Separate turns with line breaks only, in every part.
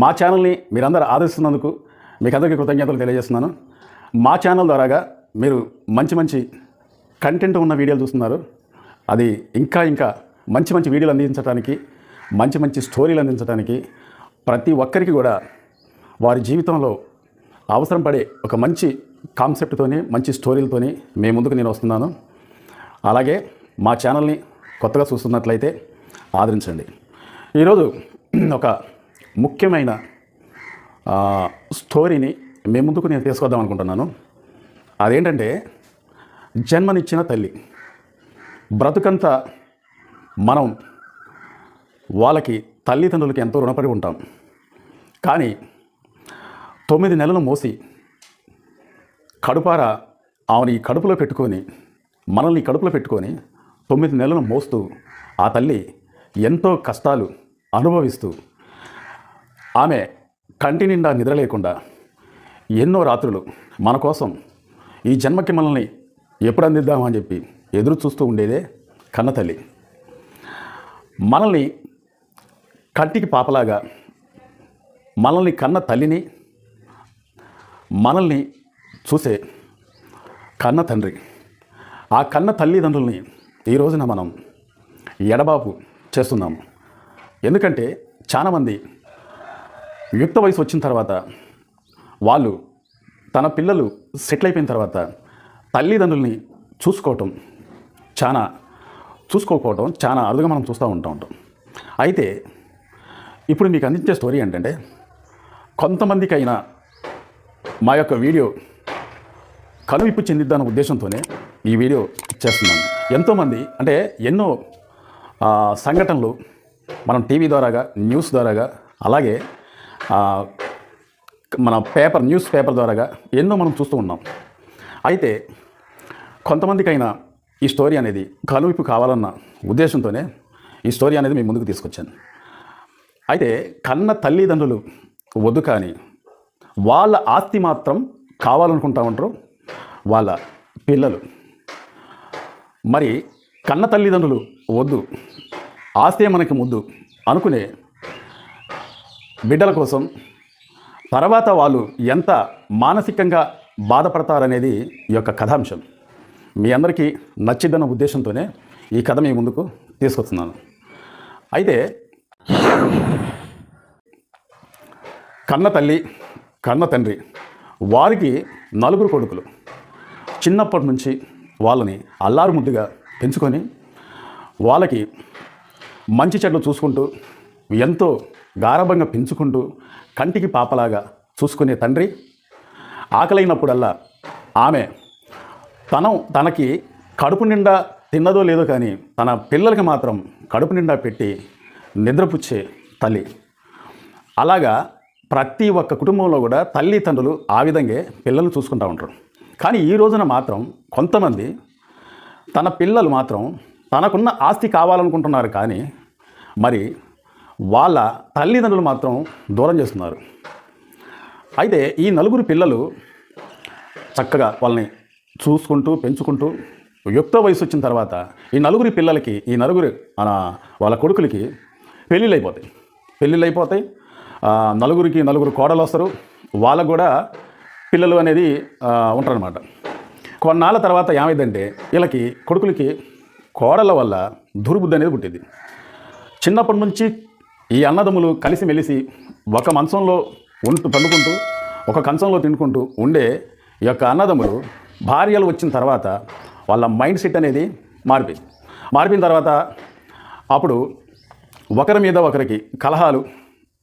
మా ఛానల్ని మీరందరూ ఆదరిస్తున్నందుకు మీకు అందరికీ కృతజ్ఞతలు తెలియజేస్తున్నాను. మా ఛానల్ ద్వారాగా మీరు మంచి మంచి కంటెంట్ ఉన్న వీడియోలు చూస్తున్నారు. అది ఇంకా ఇంకా మంచి మంచి వీడియోలు అందించడానికి మంచి మంచి స్టోరీలు అందించడానికి ప్రతి ఒక్కరికి కూడా వారి జీవితంలో అవసరం పడే ఒక మంచి కాన్సెప్ట్తోని మంచి స్టోరీలతోని మీ ముందుకు నేను వస్తున్నాను. అలాగే మా ఛానల్ని కొత్తగా చూస్తున్నట్లయితే ఆదరించండి. ఈరోజు ఒక ముఖ్యమైన స్టోరీని మీ ముందుకు నేను తీసుకొద్దాం అనుకుంటున్నాను. అదేంటంటే జన్మనిచ్చిన తల్లి బ్రతుకంతా మనం వాళ్ళకి తల్లిదండ్రులకి ఎంతో రుణపడి ఉంటాం. కానీ తొమ్మిది నెలలు మోసి కడుపార ఆమెను ఈ కడుపులో పెట్టుకొని మనల్ని ఈ కడుపులో పెట్టుకొని తొమ్మిది నెలలు మోస్తూ ఆ తల్లి ఎంతో కష్టాలు అనుభవిస్తూ ఆమె కంటి నిండా నిద్ర లేకుండా ఎన్నో రాత్రులు మన కోసం ఈ జన్మకి మనల్ని ఎప్పుడు అందిద్దామని చెప్పి ఎదురు చూస్తూ ఉండేదే కన్న తల్లి. మనల్ని కంటికి పాపలాగా మనల్ని కన్న తల్లిని మనల్ని చూసే కన్న తండ్రి. ఆ కన్న తల్లిదండ్రుల్ని ఈ రోజున మనం ఎడబాపు చేస్తున్నాము ఎందుకంటే చాలామంది యుక్త వయసు వచ్చిన తర్వాత వాళ్ళు తన పిల్లలు సెటిల్ అయిపోయిన తర్వాత తల్లిదండ్రుల్ని చూసుకోవటం చాలా చూసుకోకపోవటం చాలా అరుదుగా మనం చూస్తూ ఉంటా ఉంటాం. అయితే ఇప్పుడు మీకు అందించే స్టోరీ ఏంటంటే కొంతమందికైనా మా యొక్క వీడియో కనువిప్పు చెందిద్దన్న ఉద్దేశంతోనే ఈ వీడియో చేస్తున్నాను ఎంతోమంది అంటే ఎన్నో సంఘటనలు మనం టీవీ ద్వారాగా న్యూస్ ద్వారాగా అలాగే మన పేపర్ న్యూస్ పేపర్ ద్వారాగా ఎన్నో మనం చూస్తూ ఉన్నాం. అయితే కొంతమందికైనా ఈ స్టోరీ అనేది కనువిప్పు కావాలన్న ఉద్దేశంతోనే ఈ స్టోరీ అనేది మీ ముందుకు తీసుకొచ్చాను అయితే కన్న తల్లిదండ్రులు వద్దు కానీ వాళ్ళ ఆస్తి మాత్రం కావాలనుకుంటా ఉంటారు వాళ్ళ పిల్లలు. మరి కన్న తల్లిదండ్రులు వద్దు ఆస్తే మనకి ముద్దు అనుకునే బిడ్డల కోసం తర్వాత వాళ్ళు ఎంత మానసికంగా బాధపడతారనేది ఈ యొక్క కథాంశం. మీ అందరికీ నచ్చిద్దన్న ఉద్దేశంతోనే ఈ కథ మీ ముందుకు తీసుకొస్తున్నాను. అయితే కన్న తల్లి కన్న తండ్రి వారికి నలుగురు కొడుకులు. చిన్నప్పటి నుంచి వాళ్ళని అల్లారుముద్దుగా పెంచుకొని వాళ్ళకి మంచి చెడ్లు చూసుకుంటూ ఎంతో గారభంగా పెంచుకుంటూ కంటికి పాపలాగా చూసుకునే తండ్రి. ఆకలైనప్పుడల్లా ఆమె తన తనకి కడుపు నిండా తిన్నదో లేదో కానీ తన పిల్లలకి మాత్రం కడుపు నిండా పెట్టి నిద్రపుచ్చే తల్లి. అలాగా ప్రతి ఒక్క కుటుంబంలో కూడా తల్లిదండ్రులు ఆ విధంగా పిల్లల్ని చూసుకుంటూ ఉంటారు. కానీ ఈ రోజున మాత్రం కొంతమంది తన పిల్లలు మాత్రం తనకున్న ఆస్తి కావాలనుకుంటున్నారు కానీ మరి వాళ్ళ తల్లిదండ్రులు మాత్రం దూరం చేస్తున్నారు. అయితే ఈ నలుగురు పిల్లలు చక్కగా వాళ్ళని చూసుకుంటూ పెంచుకుంటూ యుక్త వయసు వచ్చిన తర్వాత ఈ నలుగురి పిల్లలకి ఈ నలుగురి మన వాళ్ళ కొడుకులకి పెళ్ళిళ్ళు అయిపోతాయి పెళ్ళిళ్ళు అయిపోతాయి నలుగురికి నలుగురు కోడలు వస్తారు. వాళ్ళకు కూడా పిల్లలు అనేది ఉంటారనమాట కొన్నాళ్ళ తర్వాత ఏమైందంటే వీళ్ళకి కొడుకులకి కోడల వల్ల దుర్బుద్ధి అనేది పుట్టింది. చిన్నప్పటి నుంచి ఈ అన్నదమ్ములు కలిసిమెలిసి ఒక మంచంలో ఉంటూ పండుకుంటూ ఒక కంచంలో తినుకుంటూ ఉండే ఈ యొక్క అన్నదమ్ములు భార్యలు వచ్చిన తర్వాత వాళ్ళ మైండ్ సెట్ అనేది మారిపోయింది. మారిపోయిన తర్వాత అప్పుడు ఒకరి మీద ఒకరికి కలహాలు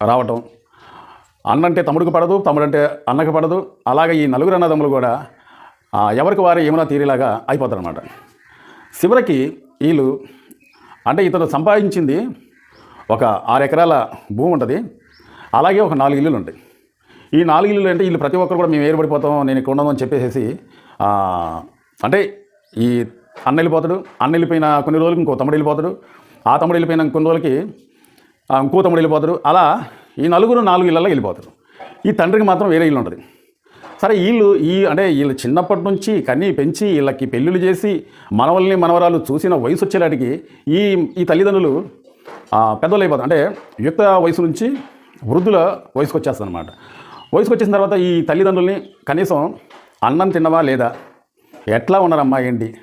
రావటం అన్నంటే తమ్ముడికి పడదు తమ్ముడంటే అన్నకు పడదు అలాగే ఈ నలుగురు అన్నదమ్ములు కూడా ఎవరికి వారే ఏమైనా తీరేలాగా అయిపోతారనమాట చివరికి వీళ్ళు అంటే ఇతను సంపాదించింది ఒక ఆరు ఎకరాల భూమి ఉంటుంది. అలాగే ఒక నాలుగు ఇల్లులు ఉంటాయి. ఈ నాలుగు ఇల్లులు అంటే వీళ్ళు ప్రతి ఒక్కరు కూడా మేము ఏర్పడిపోతాం నేను ఇక్కడ ఉండదు అని చెప్పేసి అంటే ఈ అన్న వెళ్ళిపోతాడు. అన్న వెళ్ళిపోయిన కొన్ని రోజులకి ఇంకో తమ్ముడు వెళ్ళిపోతాడు. ఆ తమ్ముడు వెళ్ళిపోయిన కొన్ని రోజులకి ఇంకో తమ్ముడు వెళ్ళిపోతాడు. అలా ఈ నలుగురు నాలుగు ఇళ్ళల్లో వెళ్ళిపోతారు. ఈ తండ్రికి మాత్రం వేరే ఇల్లు ఉంటుంది. సరే వీళ్ళు ఈ అంటే వీళ్ళు చిన్నప్పటి నుంచి కన్నీ పెంచి వీళ్ళకి పెళ్ళిళ్ళు చేసి మనవల్ని మనవరాలు చూసిన వయసు వచ్చేలాడికి ఈ ఈ తల్లిదండ్రులు పెద్దలు పెద్దోళ్ళు అంటే యుక్త వయసు నుంచి వృద్ధుల వయసుకు వచ్చేస్తుంది అనమాట వయసుకు వచ్చేసిన తర్వాత ఈ తల్లిదండ్రుల్ని కనీసం అన్నం తిన్నవా లేదా? ఎట్లా ఉన్నారమ్మా ఏంటి?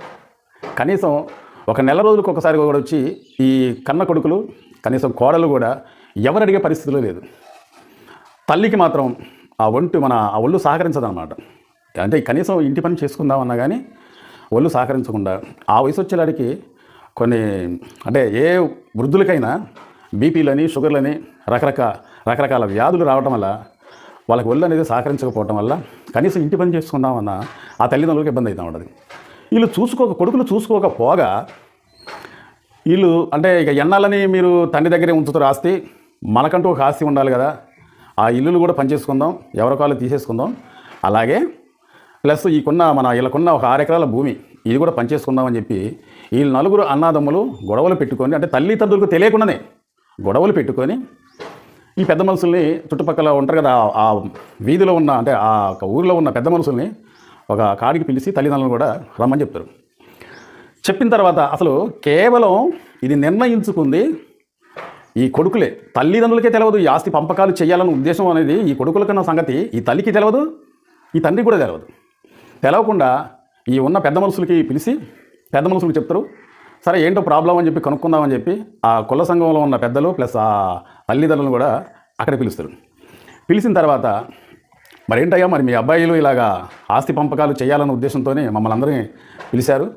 కనీసం ఒక నెల రోజులకు ఒకసారి కూడా వచ్చి ఈ కన్న కొడుకులు కనీసం కోడలు కూడా ఎవరు అడిగే పరిస్థితిలో లేదు. తల్లికి మాత్రం ఆ ఒంటి మన ఆ ఒళ్ళు సహకరించదన్నమాట. అంటే కనీసం ఇంటి పని చేసుకుందామన్నా కానీ ఒళ్ళు సహకరించకుండా ఆ వయసు వచ్చేలాడికి కొన్ని అంటే ఏ వృద్ధులకైనా బీపీలని షుగర్లని రకరకాల రకరకాల వ్యాధులు రావటం వల్ల వాళ్ళకి ఒళ్ళు అనేది సహకరించకపోవటం వల్ల కనీసం ఇంటి పని చేసుకుందామన్న ఆ తల్లిదండ్రులకు ఇబ్బంది అవుతూ ఉండదు వీళ్ళు చూసుకోక కొడుకులు చూసుకోకపోగా వీళ్ళు అంటే ఇక ఎన్నాలని మీరు తండ్రి దగ్గరే ఉంచుతారు ఆస్తి మనకంటూ ఒక ఆస్తి ఉండాలి కదా. ఆ ఇల్లులు కూడా పనిచేసుకుందాం ఎవరికాలు తీసేసుకుందాం. అలాగే ప్లస్ ఈ కొన్న మన వీళ్ళకున్న ఒక ఆరెకరాల భూమి ఇది కూడా పనిచేసుకుందామని చెప్పి వీళ్ళు నలుగురు అన్నాదమ్ములు గొడవలు పెట్టుకొని అంటే తల్లిదండ్రులకు తెలియకుండానే గొడవలు పెట్టుకొని ఈ పెద్ద మనుషుల్ని చుట్టుపక్కల ఉంటారు కదా ఆ- వీధిలో ఉన్న అంటే ఆ ఒక ఊరిలో ఉన్న పెద్ద మనుషుల్ని ఒక కాడికి పిలిచి తల్లిదండ్రులను కూడా రమ్మని చెప్తారు. చెప్పిన తర్వాత అసలు కేవలం ఇది నిర్ణయించుకుంది ఈ కొడుకులే. తల్లిదండ్రులకే తెలియదు ఈ ఆస్తి పంపకాలు చేయాలన్న ఉద్దేశం అనేది ఈ కొడుకులకన్న సంగతి ఈ తల్లికి తెలియదు ఈ తండ్రికి కూడా తెలియదు తెలవకుండా ఈ ఉన్న పెద్ద మనుషులకి పిలిచి పెద్ద మనుషులకు చెప్తారు సరే ఏంటో ప్రాబ్లం అని చెప్పి కనుక్కుందామని చెప్పి ఆ కుల సంఘంలో ఉన్న పెద్దలు ప్లస్ ఆ తల్లిదండ్రులను కూడా అక్కడ పిలుస్తారు. పిలిచిన తర్వాత మరి ఏంటయ్యా మరి మీ అబ్బాయిలు ఇలాగా ఆస్తి పంపకాలు చేయాలన్న ఉద్దేశంతోనే మమ్మల్ని అందరినీ పిలిచారు.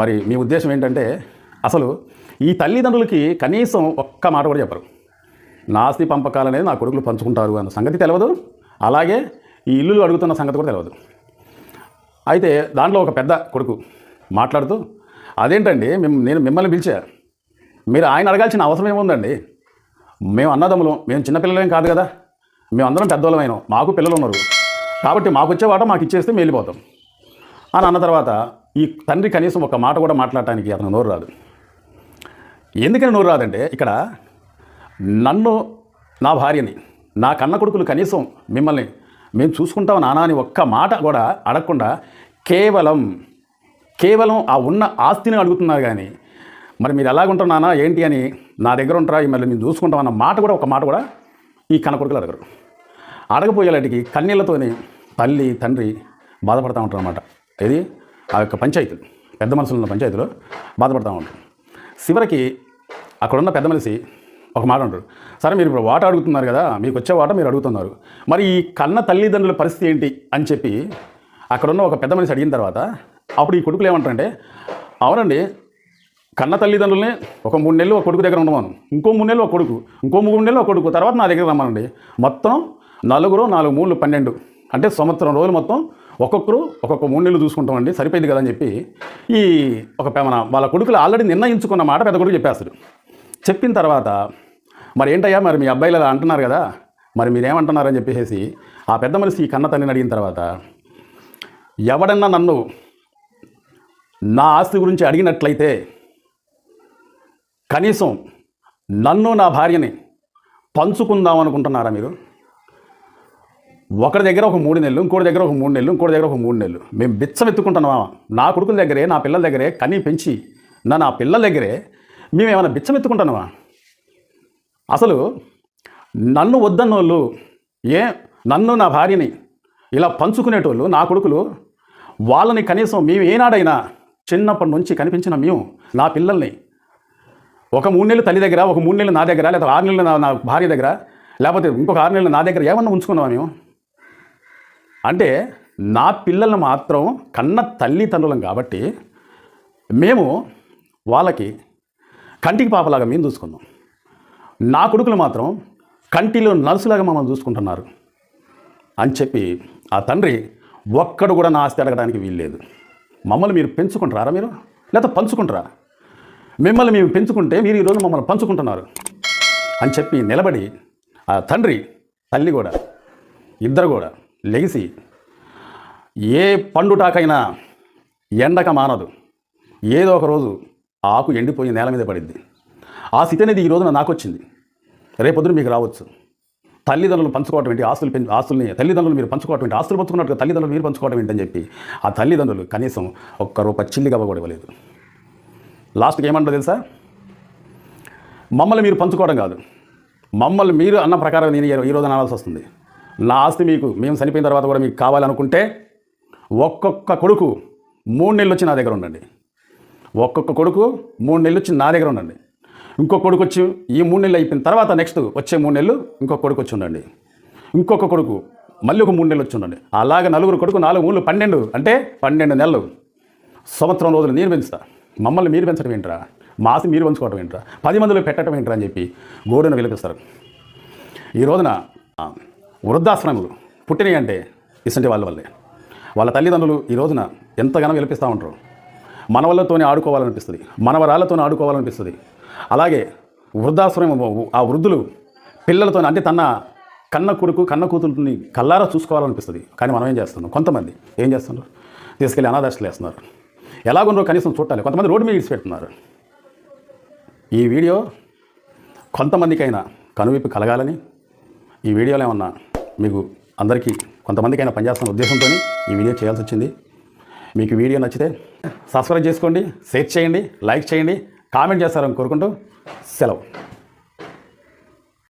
మరి మీ ఉద్దేశం ఏంటంటే అసలు ఈ తల్లిదండ్రులకి కనీసం ఒక్క మాట కూడా చెప్పరు. నా ఆస్తి పంపకాలు అనేది నా కొడుకులు పంచుకుంటారు అన్న సంగతి తెలియదు అలాగే ఈ ఇల్లులు అడుగుతున్న సంగతి కూడా తెలియదు అయితే దాంట్లో ఒక పెద్ద కొడుకు మాట్లాడుతూ అదేంటండి? మేము నేను మిమ్మల్ని పిలిచా. మీరు ఆయన అడగాల్సిన అవసరం ఏముందండి? మేము అన్నదమ్ములం మేము చిన్నపిల్లలేం కాదు కదా. మేము అందరం మాకు పిల్లలు ఉన్నారు కాబట్టి మాకు వచ్చే వాట మాకు ఇచ్చేస్తే మేము వెళ్ళిపోతాం. అని అన్న తర్వాత ఈ తండ్రి కనీసం ఒక మాట కూడా మాట్లాడటానికి అతను నోరు రాదు. ఎందుకని నోరు రాదంటే ఇక్కడ నన్ను నా భార్యని నా కన్న కొడుకులు కనీసం మిమ్మల్ని మేము చూసుకుంటాం నానా అని ఒక్క మాట కూడా అడగకుండా కేవలం కేవలం ఆ ఉన్న ఆస్తిని అడుగుతున్నారు కానీ మరి మీరు ఎలాగుంటున్నానా ఏంటి అని నా దగ్గర ఉంటారా మళ్ళీ మేము చూసుకుంటాం అన్న మాట కూడా ఒక మాట కూడా ఈ కనకొడుకులు అడగరు. అడగపోయేలాంటికి కన్నీళ్ళతోనే తల్లి తండ్రి బాధపడుతూ ఉంటారు అనమాట ఇది ఆ యొక్క పంచాయతీలు పెద్ద మనుషులు ఉన్న పంచాయతీలో బాధపడతా ఉంటారు. చివరికి అక్కడున్న పెద్ద మనిషి ఒక మాట అంటారు సరే మీరు ఇప్పుడు వాట అడుగుతున్నారు కదా మీకు వచ్చే వాట మీరు అడుగుతున్నారు. మరి ఈ కన్న తల్లిదండ్రుల పరిస్థితి ఏంటి అని చెప్పి అక్కడున్న ఒక పెద్ద మనిషి అడిగిన తర్వాత అప్పుడు ఈ కొడుకులు ఏమంటారంటే అవునండి కన్న తల్లిదండ్రుల్ని ఒక మూడు నెలలు ఒక కొడుకు దగ్గర ఉండమను. ఇంకో మూడు నెలలు ఒక కొడుకు ఇంకో మూడు నెలలు ఒక కొడుకు తర్వాత నా దగ్గర రమ్మనండి. మొత్తం నలుగురు నాలుగు మూడు పన్నెండు. అంటే సంవత్సరం రోజులు మొత్తం ఒక్కొక్కరు ఒక్కొక్క మూడు నెలలు చూసుకుంటామండి సరిపోయింది కదా అని చెప్పి ఈ ఒక పె- మన వాళ్ళ కొడుకులు ఆల్రెడీ నిర్ణయించుకున్న మాట పెద్ద కొడుకు చెప్పేస్తాడు. చెప్పిన తర్వాత మరి ఏంటయ్యా మరి మీ అబ్బాయిలు అలా అంటున్నారు కదా మరి మీరేమంటున్నారని చెప్పేసి ఆ పెద్ద మనిషి ఈ కన్న తల్లిని అడిగిన తర్వాత ఎవడన్నా నన్ను నా ఆస్తి గురించి అడిగినట్లయితే కనీసం నన్ను నా భార్యని పంచుకుందాం అనుకుంటున్నారా మీరు? ఒకరి దగ్గర ఒక మూడు నెలలు ఇంకోటి దగ్గర ఒక మూడు నెలలు ఇంకోటి దగ్గర ఒక మూడు నెలలు. మేము బిచ్చమెత్తుకుంటున్నామా నా కొడుకుల దగ్గరే నా పిల్లల దగ్గరే కనీ పెంచి నా నా పిల్లల దగ్గరే మేము ఏమైనా బిచ్చమెత్తుకుంటున్నామా అసలు నన్ను వద్దన్న వాళ్ళు ఏ నన్ను నా భార్యని ఇలా పంచుకునేటోళ్ళు నా కొడుకులు వాళ్ళని కనీసం మేము ఏనాడైనా చిన్నప్పటి నుంచి కనిపించిన మేము నా పిల్లల్ని. ఒక మూడు నెలలు తల్లి దగ్గర ఒక మూడు నెలలు నా దగ్గర లేదా ఆరు నెలలు నా భార్య దగ్గర లేకపోతే ఇంకొక ఆరు నెలలు నా దగ్గర ఏమన్నా ఉంచుకున్నావా మేము? అంటే నా పిల్లల్ని మాత్రం కన్న తల్లిదండ్రులం కాబట్టి మేము వాళ్ళకి కంటికి పాపలాగా మేము చూసుకుందాం నా కొడుకులు మాత్రం కంటిలో నర్సులాగా మమ్మల్ని చూసుకుంటున్నారు అని చెప్పి ఆ తండ్రి ఒక్కడు కూడా నా ఆస్తి అడగడానికి వీల్లేదు. మమ్మల్ని మీరు పెంచుకుంటారా మీరు? లేదా పంచుకుంటారా మిమ్మల్ని మేము పెంచుకుంటే మీరు ఈరోజు మమ్మల్ని పంచుకుంటున్నారు. అని చెప్పి నిలబడి ఆ తండ్రి తల్లి కూడా ఇద్దరు కూడా లెగిసి ఏ పండుటాకైనా ఎండక మానదు. ఏదో ఒక రోజు ఆకు ఎండిపోయి నేల మీద పడిద్ది. ఆ స్థితి అనేది ఈ రోజున నాకు వచ్చింది రేపొద్దున మీకు రావచ్చు. తల్లిదండ్రులు పంచుకోవటం ఏంటి? ఆస్తులు పెంచు ఆస్తుల్ని తల్లిదండ్రులు మీరు పంచుకోవటం ఏంటి? ఆస్తులు పంచుకున్నట్టుగా తల్లిదండ్రులు మీరు పంచుకోవటం ఏంటని చెప్పి ఆ తల్లిదండ్రులు కనీసం ఒక్క రూపాయి చిల్లిగా కూడా ఇవ్వలేదు. లాస్ట్కి ఏమంటారు తెలుసా? మమ్మల్ని మీరు పంచుకోవడం కాదు. మమ్మల్ని మీరు అన్న ప్రకారం నేను ఈ- రోజున అనాల్సి వస్తుంది. నా ఆస్తి మీకు మేము చనిపోయిన తర్వాత కూడా మీకు కావాలనుకుంటే ఒక్కొక్క కొడుకు మూడు నెలలు వచ్చి నా దగ్గర ఉండండి. ఒక్కొక్క కొడుకు మూడు నెలలు వచ్చి నా దగ్గర ఉండండి. ఇంకొక కొడుకు వచ్చి ఈ మూడు నెలలు అయిపోయిన తర్వాత నెక్స్ట్ వచ్చే మూడు నెలలు ఇంకొక కొడుకు వచ్చి ఉండండి. ఇంకొక కొడుకు మళ్ళీ ఒక మూడు నెలలు వచ్చి ఉండండి. అలాగే నలుగురు కొడుకు నాలుగు మూడు పన్నెండు అంటే పన్నెండు నెలలు. సంవత్సరం రోజులు నేను పెంచుతా. మమ్మల్ని మీరు పెంచడం ఏంట్రా? మాసి మీరు పంచుకోవడం ఏంట్రా? పది మందిలో పెట్టడం ఏంట్రా అని చెప్పి గోడను విలపిస్తారు ఈ రోజున వృద్ధాశ్రమలు పుట్టినవి అంటే ఇసంటి వాళ్ళ వల్లే. వాళ్ళ తల్లిదండ్రులు ఈ రోజున ఎంతగానో విలపిస్తూ ఉంటారు. మనవళ్ళతోనే ఆడుకోవాలనిపిస్తుంది. మనవరాళ్ళతోనే ఆడుకోవాలనిపిస్తుంది. అలాగే వృద్ధాశ్రమం ఆ వృద్ధులు పిల్లలతో అంటే తన కన్న కొడుకు కన్న కూతురుని కల్లారా చూసుకోవాలనిపిస్తుంది. కానీ మనం ఏం చేస్తున్నాం? కొంతమంది ఏం చేస్తున్నారు? తీసుకెళ్ళి అనాథాశ్రలు వేస్తున్నారు ఎలాగుండో కనీసం చూడాలి కొంతమంది రోడ్డు మీద విడిచిపెడుతున్నారు ఈ వీడియో కొంతమందికైనా కనువిప్పు కలగాలని ఈ వీడియోలో ఏమన్నా మీకు అందరికీ కొంతమందికైనా పనిచేస్తున్న ఉద్దేశంతో ఈ వీడియో చేయాల్సి వచ్చింది. మీకు వీడియో నచ్చితే సబ్స్క్రైబ్ చేసుకోండి షేర్ చేయండి లైక్ చేయండి కామెంట్ చేస్తారని కోరుకుంటూ సెలవు.